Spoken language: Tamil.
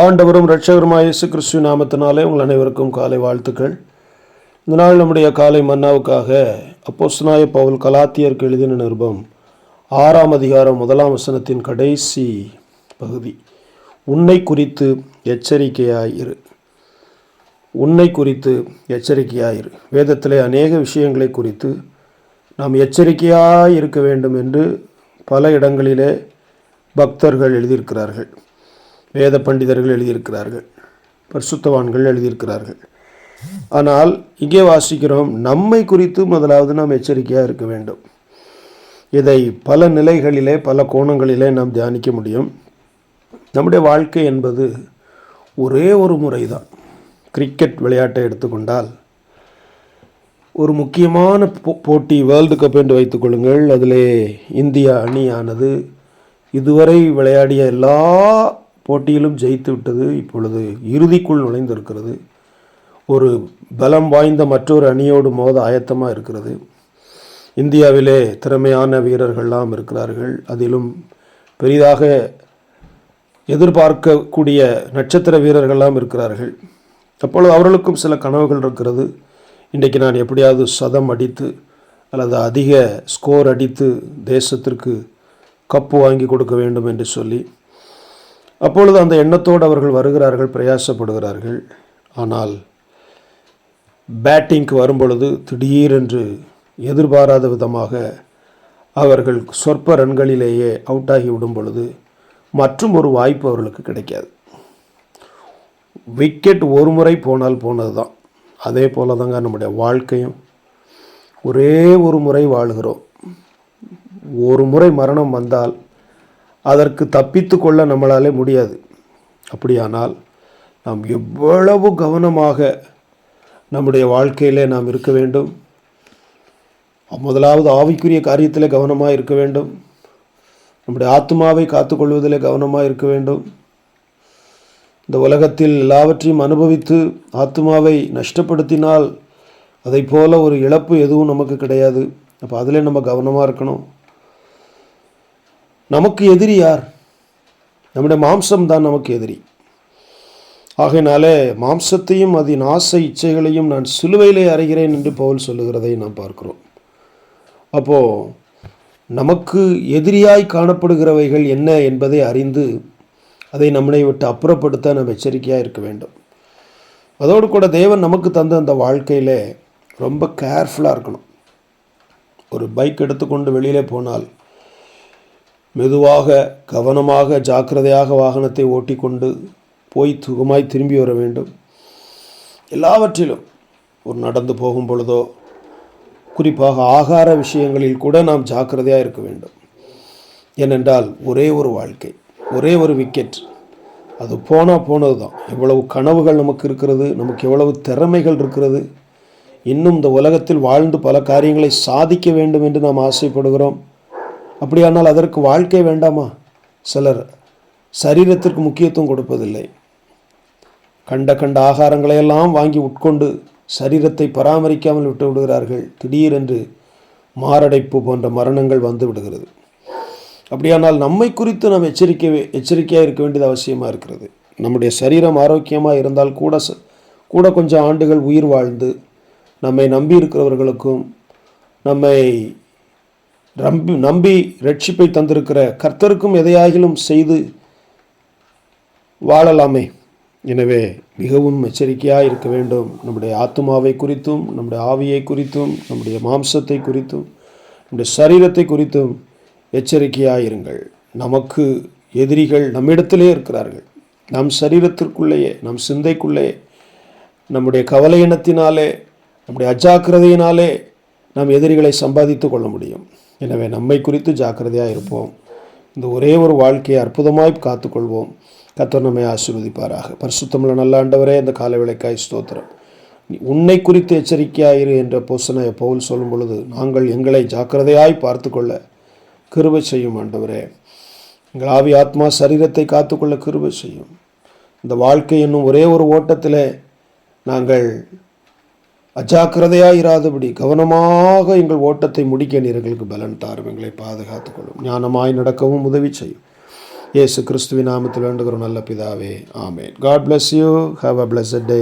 ஆண்டவரும் இரட்சகருமாய் இயேசு கிறிஸ்து நாமத்தினாலே உங்கள் அனைவருக்கும் காலை வாழ்த்துக்கள். இந்த நாள் நம்முடைய காலை மன்னாவுக்காக அப்போஸ்னாய பவுல் கலாத்தியருக்கு எழுதின நிருபம் ஆறாம் அதிகாரம் முதலாம் வசனத்தின் கடைசி பகுதி. உன்னை குறித்து எச்சரிக்கையாயிரு உன்னை குறித்து எச்சரிக்கையாயிரு வேதத்திலே அநேக விஷயங்களை குறித்து நாம் எச்சரிக்கையாக இருக்க வேண்டும் என்று பல இடங்களிலே பக்தர்கள் எழுதியிருக்கிறார்கள். வேத பண்டிதர்கள் எழுதியிருக்கிறார்கள் பரிசுத்தவான்கள் எழுதியிருக்கிறார்கள். ஆனால் இங்கே வாசிக்கிறோம் நம்மை குறித்து முதலாவது நாம் எச்சரிக்கையாக இருக்க வேண்டும். இதை பல நிலைகளிலே பல கோணங்களிலே நாம் தியானிக்க முடியும். நம்முடைய வாழ்க்கை என்பது ஒரே ஒரு முறை தான் கிரிக்கெட் விளையாட்டை எடுத்துக்கொண்டால் ஒரு முக்கியமான போ- போட்டி வேர்ல்டு கப் என்று வைத்துக்கொள்ளுங்கள் அதிலே இந்தியா அணியானது இதுவரை விளையாடிய எல்லா போட்டியிலும் ஜெயித்து விட்டது. இப்பொழுது இறுதிக்குள் நுழைந்திருக்கிறது. ஒரு பலம் வாய்ந்த மற்றொரு அணியோடு மோத ஆயத்தமாக இருக்கிறது. இந்தியாவிலே திறமையான வீரர்கள்லாம் இருக்கிறார்கள். அதிலும் பெரிதாக எதிர்பார்க்கக்கூடிய நட்சத்திர வீரர்கள்லாம் இருக்கிறார்கள். அப்பொழுது அவர்களுக்கும் சில கனவுகள் இருக்கிறது. இன்றைக்கு நான் எப்படியாவது சதம் அடித்து அல்லது அதிக ஸ்கோர் அடித்து தேசத்திற்கு கப்பு வாங்கி கொடுக்க வேண்டும் என்று சொல்லி அப்பொழுது அந்த எண்ணத்தோடு அவர்கள் வருகிறார்கள் பிரயாசப்படுகிறார்கள். ஆனால் பேட்டிங்க்கு வரும்பொழுது திடீரென்று எதிர்பாராத விதமாக அவர்கள் சொற்ப ரன்களிலேயே அவுட் ஆகி விடும் பொழுது மற்றும் ஒரு வாய்ப்பு அவர்களுக்கு கிடைக்காது. விக்கெட் ஒரு முறை போனால் போனது தான் அதே போல தாங்க நம்முடைய வாழ்க்கையும். ஒரே ஒரு முறை வாழ்கிறோம். ஒரு முறை மரணம் வந்தால் அதற்கு தப்பித்து கொள்ள நம்மளாலே முடியாது. அப்படியானால் நாம் எவ்வளவு கவனமாக நம்முடைய வாழ்க்கையிலே நாம் இருக்க வேண்டும்? முதலாவது ஆவிக்குரிய காரியத்தில் கவனமாக இருக்க வேண்டும். நம்முடைய ஆத்மாவை காத்துக்கொள்வதில் கவனமாக இருக்க வேண்டும். இந்த உலகத்தில் எல்லாவற்றையும் அனுபவித்து ஆத்மாவை நஷ்டப்படுத்தினால் அதை போல ஒரு இழப்பு எதுவும் நமக்கு கிடையாது. அப்போ அதிலே நம்ம கவனமாக இருக்கணும். நமக்கு எதிரி யார்? நம்முடைய மாம்சம் தான் நமக்கு எதிரி. ஆகையினாலே மாம்சத்தையும் அதன் ஆசை இச்சைகளையும் நான் சிலுவையிலே அறைகிறேன் என்று பவுல் சொல்லுகிறதை நாம் பார்க்கிறோம். அப்போது நமக்கு எதிரியாய் காணப்படுகிறவைகள் என்ன என்பதை அறிந்து அதை நம்மளை விட்டு அப்புறப்படுத்த நாம் எச்சரிக்கையாக இருக்க வேண்டும். அதோடு கூட தேவன் நமக்கு தந்த அந்த வாழ்க்கையில் ரொம்ப கேர்ஃபுல்லாக இருக்கணும். ஒரு பைக் எடுத்துக்கொண்டு வெளியில் போனால் மெதுவாக கவனமாக ஜாக்கிரதையாக வாகனத்தை ஓட்டிக்கொண்டு போய் சுகமாய் திரும்பி வர வேண்டும். எல்லாவற்றிலும் ஒரு நடந்து போகும் பொழுதோ குறிப்பாக ஆகார விஷயங்களில் கூட நாம் ஜாக்கிரதையாக இருக்க வேண்டும். ஏனென்றால் ஒரே ஒரு வாழ்க்கை ஒரே ஒரு விக்கெட் அது போனால் போனது தான் எவ்வளவு கனவுகள் நமக்கு இருக்கிறது நமக்கு எவ்வளவு திறமைகள் இருக்கிறது. இன்னும் இந்த உலகத்தில் வாழ்ந்து பல காரியங்களை சாதிக்க வேண்டும் என்று நாம் ஆசைப்படுகிறோம். அப்படியானால் அதற்கு வாழ்க்கை வேண்டாமா? சிலர் சரீரத்திற்கு முக்கியத்துவம் கொடுப்பதில்லை. கண்ட கண்ட ஆகாரங்களை எல்லாம் வாங்கி உட்கொண்டு சரீரத்தை பராமரிக்காமல் விட்டு விடுகிறார்கள். திடீரென்று மாரடைப்பு போன்ற மரணங்கள் வந்து விடுகிறது. அப்படியானால் நம்மை குறித்து நாம் எச்சரிக்கை எச்சரிக்கையாக இருக்க வேண்டியது அவசியமாக இருக்கிறது. நம்முடைய சரீரம் ஆரோக்கியமாக இருந்தால் கூட ச- கூட கொஞ்சம் ஆண்டுகள் உயிர் வாழ்ந்து நம்மை நம்பி இருக்கிறவர்களுக்கும் நம்மை நம்பி நம்பி ரட்சிப்பை தந்திருக்கிற கர்த்தருக்கும் எதையாகிலும் செய்து வாழலாமே. எனவே மிகவும் எச்சரிக்கையாக இருக்க வேண்டும். நம்முடைய ஆத்மாவை குறித்தும் நம்முடைய ஆவியை குறித்தும் நம்முடைய மாம்சத்தை குறித்தும் நம்முடைய சரீரத்தை குறித்தும் எச்சரிக்கையாக இருங்கள். நமக்கு எதிரிகள் நம்மிடத்திலே இருக்கிறார்கள். நம் சரீரத்திற்குள்ளேயே நம் சிந்தைக்குள்ளேயே நம்முடைய கவலை எண்ணத்தினாலே நம்முடைய அஜாக்கிரதையினாலே நாம் எதிரிகளை சம்பாதித்து கொள்ள முடியும். எனவே நம்மை குறித்து ஜாக்கிரதையாக இருப்போம். இந்த ஒரே ஒரு வாழ்க்கையை அற்புதமாய் காத்துக்கொள்வோம். கத்தர் நம்மை ஆசீர்வதிப்பாராக. பரிசுத்தமுள்ள நல்ல ஆண்டவரே இந்த கால விளக்காய் ஸ்தோத்திரம். நீ உன்னை குறித்து எச்சரிக்கையாயிரு என்ற போசனை பவுல் சொல்லும் பொழுது நாங்கள் எங்களை ஜாக்கிரதையாய் பார்த்து கொள்ள கிருபை செய்யும் ஆண்டவரே. எங்கள் ஆவி ஆத்மா சரீரத்தை காத்துக்கொள்ள கிருபை செய்யும். இந்த வாழ்க்கை என்னும் ஒரே ஒரு ஓட்டத்தில் நாங்கள் அஜாக்கிரதையாக இராதபடி கவனமாக எங்கள் ஓட்டத்தை முடிக்க நீர்களுக்கு பலன் தாரும். எங்களை பாதுகாத்துக் கொள்ளும். ஞானமாய் நடக்கவும் உதவி செய்யும். இயேசு கிறிஸ்துவின் நாமத்தில் வேண்டுகிறோம். நல்ல பிதாவே ஆமேன். God bless you have a blessed day